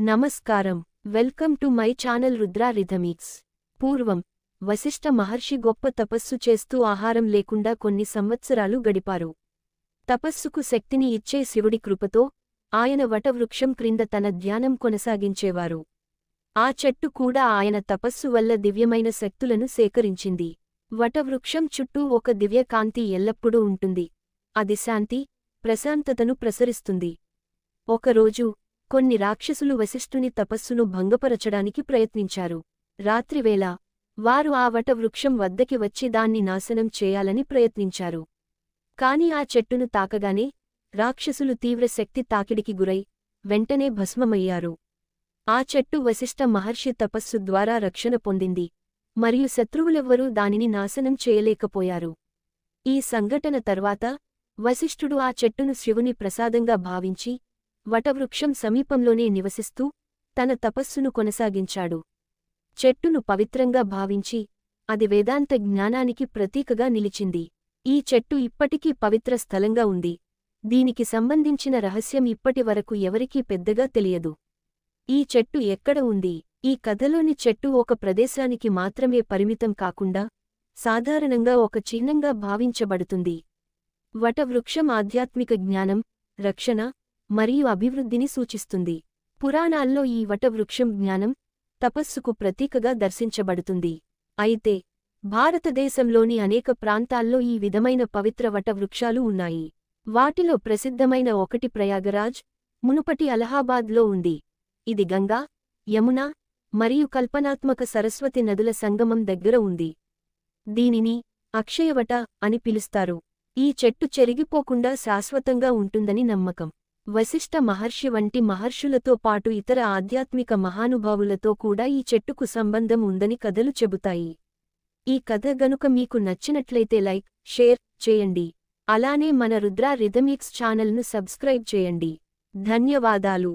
నమస్కారం. Welcome to my channel Rudra rhythmics. పూర్వం వశిష్ఠ మహర్షి గొప్ప తపస్సు చేస్తూ ఆహారం లేకుండా కొన్ని సంవత్సరాలు గడిపారు. తపస్సుకు శక్తిని ఇచ్చే శివుడి కృపతో ఆయన వటవృక్షం క్రింద తన ధ్యానం కొనసాగించేవారు. ఆ చెట్టు కూడా ఆయన తపస్సు వల్ల దివ్యమైన శక్తులను సేకరించింది. వటవృక్షం చుట్టూ ఒక దివ్యకాంతి ఎల్లప్పుడూ ఉంటుంది. అది శాంతి ప్రశాంతతను ప్రసరిస్తుంది. ఒకరోజు కొన్ని రాక్షసులు వశిష్ఠుని తపస్సును భంగపరచడానికి ప్రయత్నించారు. రాత్రివేళ వారు ఆ వటవృక్షం వద్దకి వచ్చి దాన్ని నాశనం చేయాలని ప్రయత్నించారు. కాని ఆ చెట్టును తాకగానే రాక్షసులు తీవ్ర శక్తి తాకిడికి గురై వెంటనే భస్మమయ్యారు. ఆ చెట్టు వశిష్ఠ మహర్షి తపస్సు ద్వారా రక్షణ పొందింది. మరియు శత్రువులెవ్వరూ దానిని నాశనం చేయలేకపోయారు. ఈ సంఘటన తర్వాత వశిష్ఠుడు ఆ చెట్టును శివుని ప్రసాదంగా భావించి వటవృక్షం సమీపంలోనే నివసిస్తూ తన తపస్సును కొనసాగించాడు. చెట్టును పవిత్రంగా భావించి అది వేదాంత జ్ఞానానికి ప్రతీకగా నిలిచింది. ఈ చెట్టు ఇప్పటికీ పవిత్ర స్థలంగా ఉంది. దీనికి సంబంధించిన రహస్యం ఇప్పటి వరకు ఎవరికీ పెద్దగా తెలియదు. ఈ చెట్టు ఎక్కడ ఉంది? ఈ కథలోని చెట్టు ఒక ప్రదేశానికి మాత్రమే పరిమితం కాకుండా సాధారణంగా ఒక చిహ్నంగా భావించబడుతుంది. వటవృక్షం ఆధ్యాత్మిక జ్ఞానం రక్షణ మరియు అభివృద్ధిని సూచిస్తుంది. పురాణాల్లో ఈ వటవృక్షం జ్ఞానం తపస్సుకు ప్రతీకగా దర్శించబడుతుంది. అయితే భారతదేశంలోని అనేక ప్రాంతాల్లో ఈ విధమైన పవిత్ర వటవృక్షాలు ఉన్నాయి. వాటిలో ప్రసిద్ధమైన ఒకటి ప్రయాగరాజ్ మునుపటి అలహాబాద్లో ఉంది. ఇది గంగా యమున మరియు కల్పనాత్మక సరస్వతి నదుల సంగమం దగ్గర ఉంది. దీనిని అక్షయవట అని పిలుస్తారు. ఈ చెట్టు చెరిగిపోకుండా శాశ్వతంగా ఉంటుందని నమ్మకం. వశిష్ఠ మహర్షి వంటి మహర్షులతో పాటు ఇతర ఆధ్యాత్మిక మహానుభావులతో కూడా ఈ చెట్టుకు సంబంధం ఉందని కథలు చెబుతాయి. ఈ కథ గనుక మీకు నచ్చినట్లయితే లైక్ షేర్ చేయండి. అలానే మన రుద్రా రిథమిక్స్ ఛానల్ను సబ్స్క్రైబ్ చేయండి. ధన్యవాదాలు.